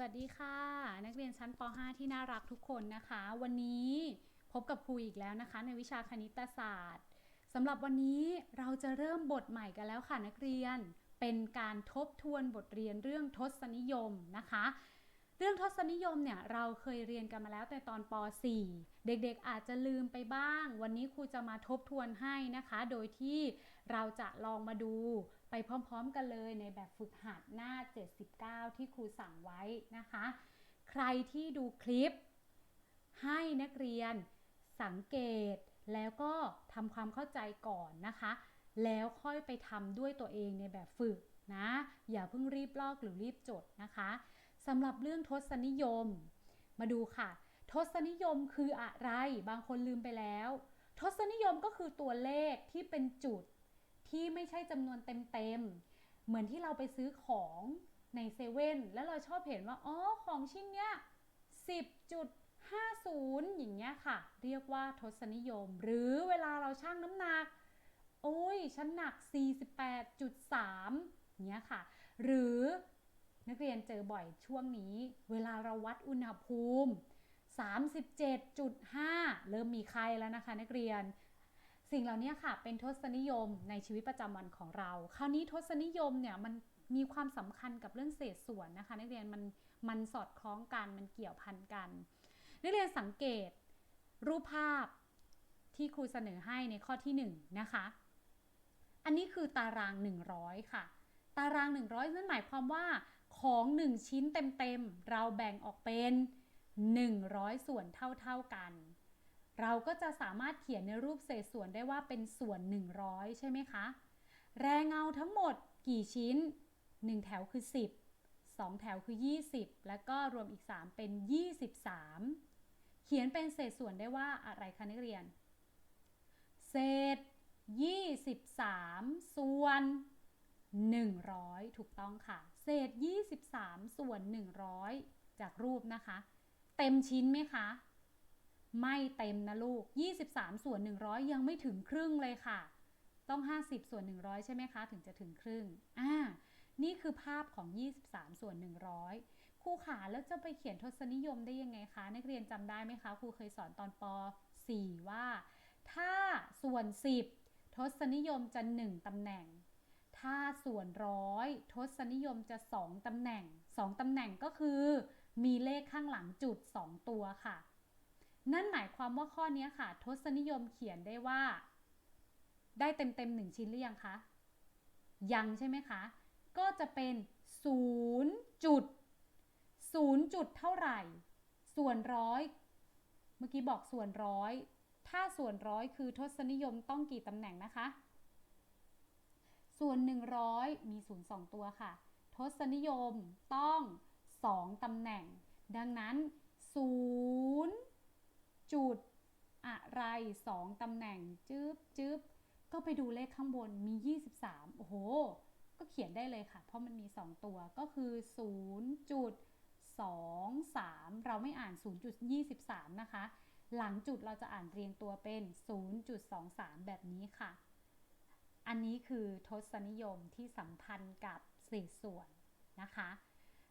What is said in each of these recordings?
วัสดีค่ะ นักเรียนชั้นป .5 ที่น่ารักทุกคนนะคะ วันนี้พบกับครูอีกแล้วนะคะ ในวิชาคณิตศาสตร์สำหรับวันนี้เราจะเริ่มบทใหม่กันแล้วค่ะนักเรียนเป็นการทบทวนบทเรียนเรื่องทศนิยมนะคะ เรื่องทศนิยมเนี่ยเราเคยเรียนกันมาแล้วในตอนป .4 เด็กๆ อาจจะลืมไปบ้าง วันนี้ครูจะมาทบทวนให้นะคะ โดยที่เราจะลองมาดู ไปพร้อมๆกันเลยในแบบฝึกหัดหน้า 79 ที่ครูสั่งไว้นะคะ ใครที่ดูคลิป ให้นักเรียนสังเกตแล้วก็ทำความเข้าใจก่อนนะคะ แล้วค่อยไปทำด้วยตัวเองในแบบฝึกนะ อย่าเพิ่งรีบลอกหรือรีบจดนะคะสำหรับเรื่องทศนิยม มาดูค่ะ ทศนิยมคืออะไร บางคนลืมไปแล้ว ทศนิยมก็คือตัวเลขที่เป็นจุด ที่ไม่ใช่จำนวนเต็มๆ เหมือนที่เราไปซื้อของในเซเว่นแล้วเราชอบเห็นว่า อ๋อ ของชิ้นเนี้ย10.50 อย่างเงี้ยค่ะ เรียกว่าทศนิยม หรือเวลาเราชั่งน้ำหนัก โอ้ย ฉันหนัก 48.3เงี้ยค่ะ หรือนักเรียนเจอบ่อยช่วงนี้ เวลาเราวัดอุณหภูมิ 37.5 เริ่มมีไข้แล้วนะคะนักเรียน สิ่งเหล่านี้ค่ะเป็นทศนิยมในชีวิตประจำวันของเรา คราวนี้ทศนิยมเนี่ยมันมีความสำคัญกับเรื่องเศษส่วนนะคะนักเรียนมันมันสอดคล้องกันมันเกี่ยวพันกัน นักเรียนสังเกตรูปภาพที่ครูเสนอให้ในข้อที่1นนะคะ อันนี้คือตาราง 100 ค่ะ ตาราง 100 นั่นหมายความว่าของ 1 ชิ้นเต็มๆ เราแบ่งออกเป็น 100 ส่วนเท่าๆกัน เราก็จะสามารถเขียนในรูปเศษส่วนได้ว่าเป็นส่วน 100 ใช่ไหมคะ แรงเงาทั้งหมดกี่ชิ้น 1 แถวคือ 10 2 แถวคือ 20 แล้วก็รวมอีก 3 เป็น 23 เขียนเป็นเศษส่วนได้ว่าอะไรคะนักเรียน เศษ 23 ส่วน 100 ถูกต้องค่ะ เศษ 23 ส่วน 100 จากรูปนะคะ เต็มชิ้นไหมคะ ไม่เต็มนะลูก 23 ส่วน 100 ยังไม่ถึงครึ่งเลยค่ะ ต้อง 50 ส่วน 100 ใช่ไหมคะ ถึงจะถึงครึ่ง อ่า นี่คือภาพของ 23 ส่วน 100 ครูขาแล้วจะไปเขียนทศนิยมได้ยังไงคะ นักเรียนจำได้ไหมคะ ครูเคยสอนตอนป .4 ว่า ถ้าส่วน 10 ทศนิยมจะ 1ตำแหน่ง ถ้าส่วนร้อยทศนิยมจะ 2ตำแหน่ง 2ตำแหน่งก็คือ มีเลขข้างหลังจุด 2 ตัวค่ะ นั่นหมายความว่าข้อนี้ค่ะ ทศนิยมเขียนได้ว่า ได้เต็มเต็มหนึ่งชิ้นหรือยังคะ ยังใช่ไหมคะ ก็จะเป็น0จุด0จุดเท่าไหร่ ส่วนร้อย เมื่อกี้บอกส่วนร้อย ถ้าส่วนร้อยคือทศนิยมต้องกี่ตำแหน่งนะคะ ส่วน 100 มี0 2ตัวค่ะ ทศนิยมต้อง 2ตำแหน่ง ดังนั้น0 จุดอะไร2ตำแหน่งจึ๊บจึ๊บก็ไปดูเลขข้างบนมี 23 โอ้โห ก็เขียนได้เลยค่ะ เพราะมันมี 2 ตัวก็คือ0จุด2 3 เราไม่อ่าน 0.23 นะคะ หลังจุดเราจะอ่านเรียงตัวเป็น 0.23 แบบนี้ค่ะ อันนี้คือทศนิยมที่สัมพันธ์กับเศษส่วนนะคะ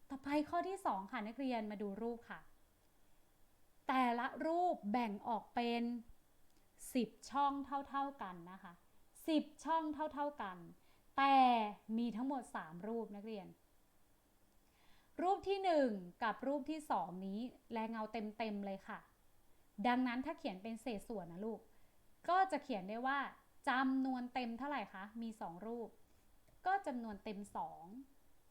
ต่อไปข้อที่ 2 ค่ะนักเรียนมาดูรูปค่ะ แต่ละรูปแบ่งออกเป็น 10 ช่องเท่าๆกันนะคะ 10 ช่องเท่าๆกัน แต่มีทั้งหมด 3 รูปนักเรียน รูปที่ 1 กับรูปที่ 2 นี้แรงเงาเต็มๆเลยค่ะ ดังนั้นถ้าเขียนเป็นเศษส่วนนะลูก ก็จะเขียนได้ว่าจำนวนเต็มเท่าไหร่คะ มี 2 รูป ก็จำนวนเต็ม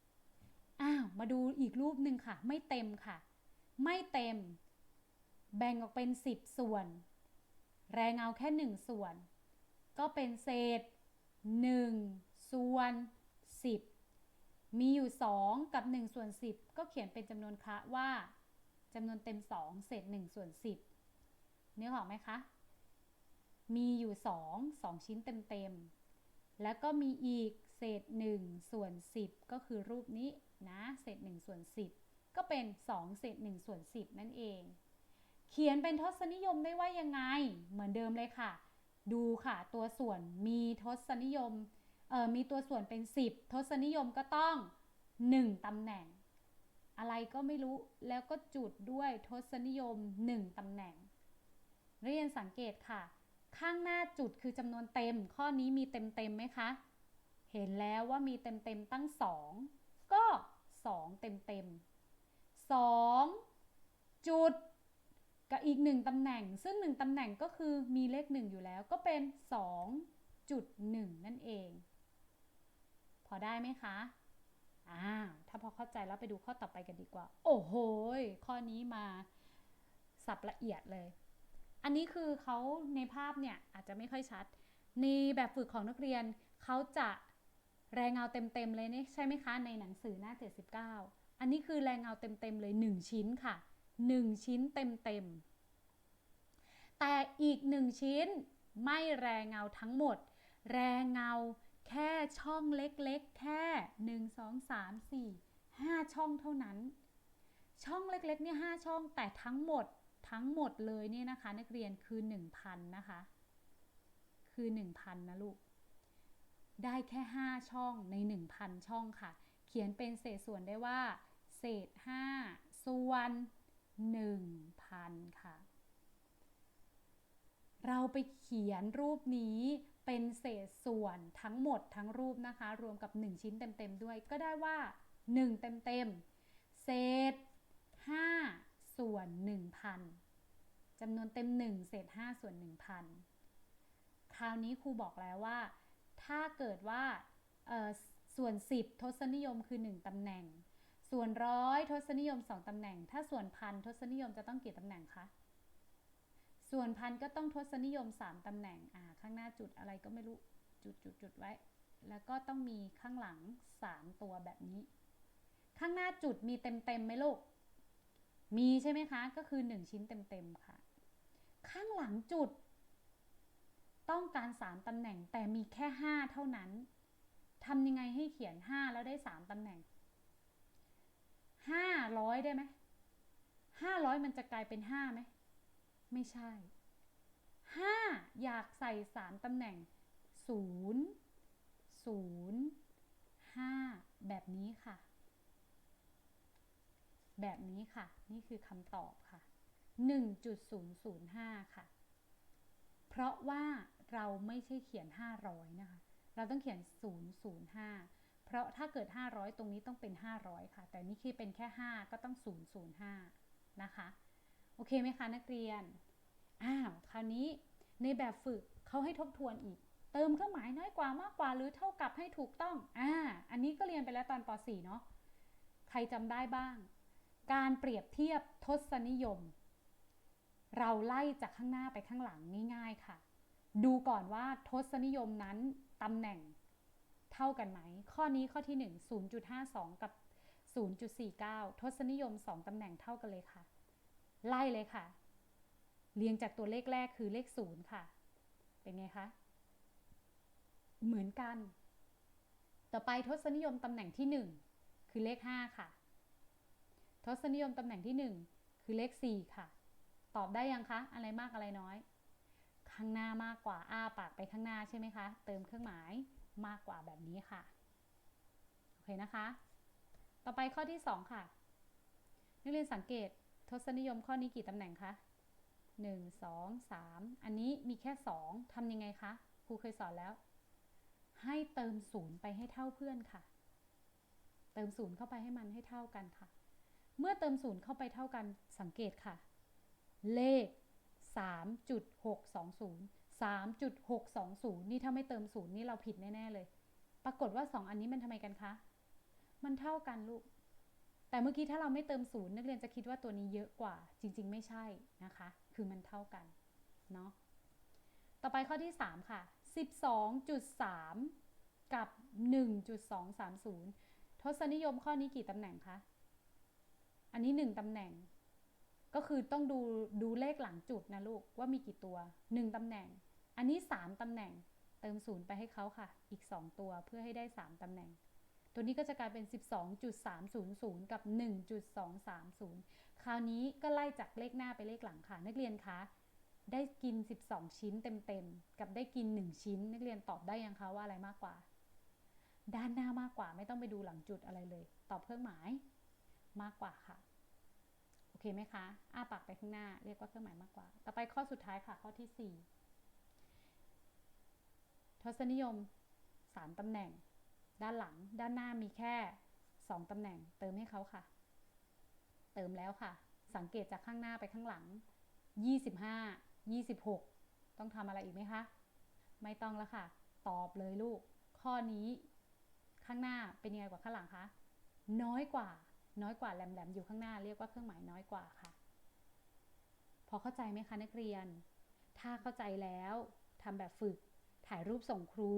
2อ้าว มาดูอีกรูปหนึ่งค่ะ ไม่เต็มค่ะ ไม่เต็ม แบ่งออกเป็น 10 ส่วน แรงเงาแค่ 1 ส่วน ก็เป็นเศษ 1 ส่วน 10 มีอยู่ 2 กับ 1 ส่วน 10 ก็เขียนเป็นจำนวนคะว่าจำนวนเต็ม 2 เศษ 1 ส่วน 10 เนื้อออกไหมคะ มีอยู่ 2 2 ชิ้นเต็มๆ แล้วก็มีอีกเศษ 1 ส่วน 10 ก็คือรูปนี้นะ เศษ 1 ส่วน 10 ก็เป็น 2 เศษ 1 ส่วน 10 นั่นเอง เขียนเป็นทศนิยมได้ว่ายังไง เหมือนเดิมเลยค่ะ ดูค่ะตัวส่วนมีทศนิยมเออมีตัวส่วนเป็น 10 ทศนิยมก็ต้อง 1ตำแหน่ง อะไรก็ไม่รู้แล้วก็จุดด้วยทศนิยม 1ตำแหน่ง เรียนสังเกตค่ะ ข้างหน้าจุดคือจำนวนเต็ม ข้อนี้มีเต็มเต็มๆไหมคะ เห็นแล้วว่ามีเต็มเต็มๆตั้ง 2 ก็ 2 เต็มเต็มๆ2จุด กับอีก 1 ตำแหน่ง ซึ่ง 1 ตำแหน่งก็คือมีเลข 1 อยู่แล้วก็เป็น 2.1 นั่นเอง พอได้ไหมคะอ่าถ้าพอเข้าใจแล้วไปดูข้อต่อไปกันดีกว่า โอ้โหข้อนี้มาสับละเอียดเลย อันนี้คือเขาในภาพเนี่ยอาจจะไม่ค่อยชัด ในแบบฝึกของนักเรียนเขาจะแรงเงาเต็มๆเลยนี่ใช่ไหมคะ ในหนังสือหน้า 79 อันนี้คือแรงเงาเต็มๆเลย 1 ชิ้นค่ะ 1 ชิ้นเต็มๆ แต่อีก 1 ชิ้นไม่แรงเงาทั้งหมด แรงเงาแค่ช่องเล็กๆ แค่ 1 2 3 4 5 ช่องเท่านั้น ช่องเล็กๆ เนี่ย5ช่องแต่ทั้งหมดทั้งหมดเลยเนี่ยนะคะ นักเรียนคือ 1,000 นะคะ คือ 1,000 นะลูก ได้แค่ 5 ช่องใน 1,000 ช่องค่ะ เขียนเป็นเศษส่วนได้ว่า เศษ 5 ส่วน 1,000 ค่ะ เราไปเขียนรูปนี้เป็นเศษส่วนทั้งหมดทั้งรูปนะคะ รวมกับ 1 ชิ้นเต็ม ๆ ด้วย ก็ได้ว่า 1 เต็ม ๆ เศษ 5 ส่วน 1,000จำนวนเต็ม 1 เศษ 5 ส่วน 1,000 คราวนี้ครูบอกแล้วว่า ถ้าเกิดว่าส่วน 10 ทศนิยมคือ 1ตำแหน่ง ส่วนร้อยทศนิยม2ตำแหน่ง ถ้าส่วนพันทศนิยมจะต้องกี่ตำแหน่งคะส่วนพันก็ต้องทศนิยม3ตำแหน่งอ่าข้างหน้าจุดอะไรก็ไม่รู้จุดจุดจุดไว้ แล้วก็ต้องมีข้างหลัง3ตัวแบบนี้ ข้างหน้าจุดมีเต็มเต็มไหมลูกมีใช่ไหมคะ ก็คือ1ชิ้นเต็มเต็มค่ะ ข้างหลังจุด ต้องการ3ตำแหน่งแต่มีแค่5เท่านั้นทำยังไงให้เขียน5แล้วได้3ตำแหน่ง 500ได้ไหม500มันจะกลายเป็น5ไหม ไม่ใช่5อยากใส่3ตำแหน่ง0 0 5แบบนี้ค่ะ แบบนี้ค่ะ นี่คือคำตอบค่ะ 1.005 ค่ะ เพราะว่าเราไม่ใช่เขียน 500 นะคะ เราต้องเขียน 005 เพราะถ้าเกิด 500 ตรงนี้ต้องเป็น 500 ค่ะ แต่นี่คือเป็นแค่ 5 ก็ต้อง 005 นะคะ โอเคไหมคะนักเรียน อ้าว คราวนี้ในแบบฝึกเขาให้ทบทวนอีก เติมเครื่องหมายน้อยกว่ามากกว่าหรือเท่ากับให้ถูกต้อง อ่า อันนี้ก็เรียนไปแล้วตอนป .4 เนาะ ใครจำได้บ้าง การเปรียบเทียบทศนิยม เราไล่จากข้างหน้าไปข้างหลังง่ายๆค่ะ ดูก่อนว่าทศนิยมนั้นตำแหน่ง เท่ากันไหม ข้อนี้ข้อที่ 1 0.52 กับ 0.49 ทศนิยม 2ตำแหน่งเท่ากันเลยค่ะ ไล่เลยค่ะ เรียงจากตัวเลขแรกคือเลข 0 ค่ะ เป็นไงคะ เหมือนกัน ต่อไปทศนิยมตำแหน่งที่ 1 คือเลข 5 ค่ะ ทศนิยมตำแหน่งที่ 1 คือเลข 4 ค่ะ ตอบได้ยังคะ อะไรมากอะไรน้อย ข้างหน้ามากกว่าอ้าปากไปข้างหน้าใช่ไหมคะ เติมเครื่องหมาย มากกว่าแบบนี้ค่ะ โอเคนะคะ ต่อไปข้อที่ 2 ค่ะ นักเรียนสังเกตทศนิยมข้อนี้กี่ตำแหน่งคะ1 2 3 อันนี้มีแค่ 2ทำยังไงคะ ครูเคยสอนแล้ว ให้เติมศูนย์ไปให้เท่าเพื่อนค่ะ เติมศูนย์เข้าไปให้มันให้เท่ากันค่ะ เมื่อเติมศูนย์เข้าไปเท่ากันสังเกตค่ะ เลข 3.620 3.620 นี่ถ้าไม่เติมศูนย์นี่เราผิดแน่ ๆ เลย ปรากฏว่า 2 อันนี้มันทำไมกันคะ มันเท่ากันลูก แต่เมื่อกี้ถ้าเราไม่เติมศูนย์นักเรียนจะคิดว่าตัวนี้เยอะกว่า จริง ๆ ไม่ใช่นะคะ คือมันเท่ากัน เนาะ ต่อไปข้อที่ 3 ค่ะ 12.3 กับ 1.230 ทศนิยมข้อนี้กี่ตำแหน่งคะ อันนี้ 1ตำแหน่งก็คือต้องดูดูเลขหลังจุดนะลูกว่ามีกี่ตัว 1ตำแหน่ง อันนี้ 3ตำแหน่งเติมศูนย์ไปให้เขาค่ะ อีก 2 ตัวเพื่อให้ได้ 3ตำแหน่ง ตัวนี้ก็จะกลายเป็น 12.300 กับ 1.230 คราวนี้ก็ไล่จากเลขหน้าไปเลขหลังค่ะ นักเรียนคะได้กิน 12 ชิ้นเต็มๆ กับได้กิน 1 ชิ้น นักเรียนตอบได้ยังคะว่าอะไรมากกว่า ด้านหน้ามากกว่าไม่ต้องไปดูหลังจุดอะไรเลย ตอบเครื่องหมายมากกว่าค่ะ โอเคไหมคะ อ้าปากไปข้างหน้า เรียกว่าเครื่องหมายมากกว่า ต่อไปข้อสุดท้ายค่ะ ข้อที่ 4 ทศนิยม 3ตำแหน่ง ด้านหลัง ด้านหน้ามีแค่ 2ตำแหน่ง เติมให้เขาค่ะ เติมแล้วค่ะ สังเกตจากข้างหน้าไปข้างหลัง 25 26 ต้องทำอะไรอีกไหมคะ ไม่ต้องแล้วค่ะ ตอบเลยลูก ข้อนี้ ข้างหน้าเป็นยังไงกว่าข้างหลังคะ น้อยกว่า น้อยกว่าแหลมๆอยู่ข้างหน้าเรียกว่าเครื่องหมายน้อยกว่าค่ะ พอเข้าใจไหมคะนักเรียน ถ้าเข้าใจแล้วทำแบบฝึก ถ่ายรูปส่งครู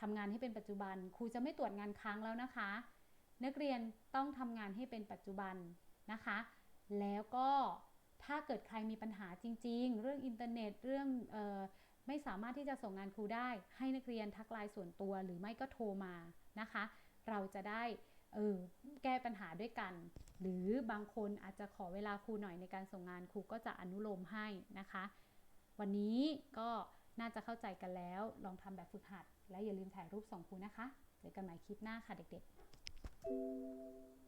ทำงานให้เป็นปัจจุบัน ครูจะไม่ตรวจงานค้างแล้วนะคะ นักเรียนต้องทำงานให้เป็นปัจจุบันนะคะ แล้วก็ถ้าเกิดใครมีปัญหาจริง ๆ เรื่องอินเทอร์เน็ตเรื่องออไม่สามารถที่จะส่งงานครูได้ ให้นักเรียนทักไลน์ส่วนตัว หรือไม่ก็โทรมานะคะ เราจะได้เออแก้ปัญหาด้วยกัน หรือบางคนอาจจะขอเวลาครูหน่อยในการส่งงานครูก็จะอนุโลมให้นะคะ วันนี้ก็ น่าจะเข้าใจกันแล้ว ลองทำแบบฝึกหัด และอย่าลืมถ่ายรูปส่งครูนะคะ เจอกันใหม่คลิปหน้าค่ะเด็กๆ